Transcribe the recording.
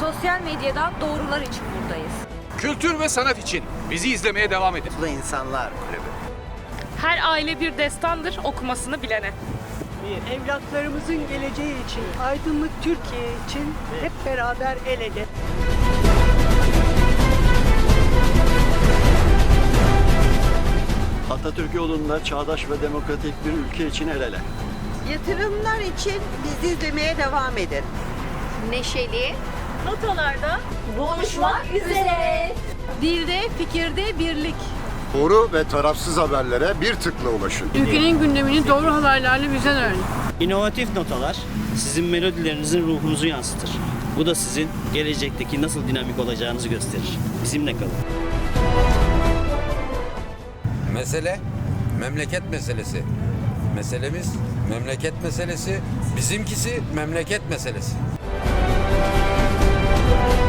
Sosyal medyada doğrular için buradayız. Kültür ve sanat için bizi izlemeye devam edin. Mutlu İnsanlar Kulübü. Her aile bir destandır okumasını bilene. Evlatlarımızın geleceği için, aydınlık Türkiye için hep beraber el ele. Atatürk yolunda çağdaş ve demokratik bir ülke için el ele. Yatırımlar için bizi izlemeye devam edin. Neşeli, Notalarda buluşmak üzere. Dilde, fikirde birlik. Doğru ve tarafsız haberlere bir tıkla ulaşın. Ülkenin gündemini doğru haberlerle bizden öğrenin. İnovatif notalar sizin melodilerinizin ruhunuzu yansıtır. Bu da sizin gelecekteki nasıl dinamik olacağınızı gösterir. Bizimle kalın. Mesele memleket meselesi. Meselemiz memleket meselesi. Bizimkisi memleket meselesi. Thank you.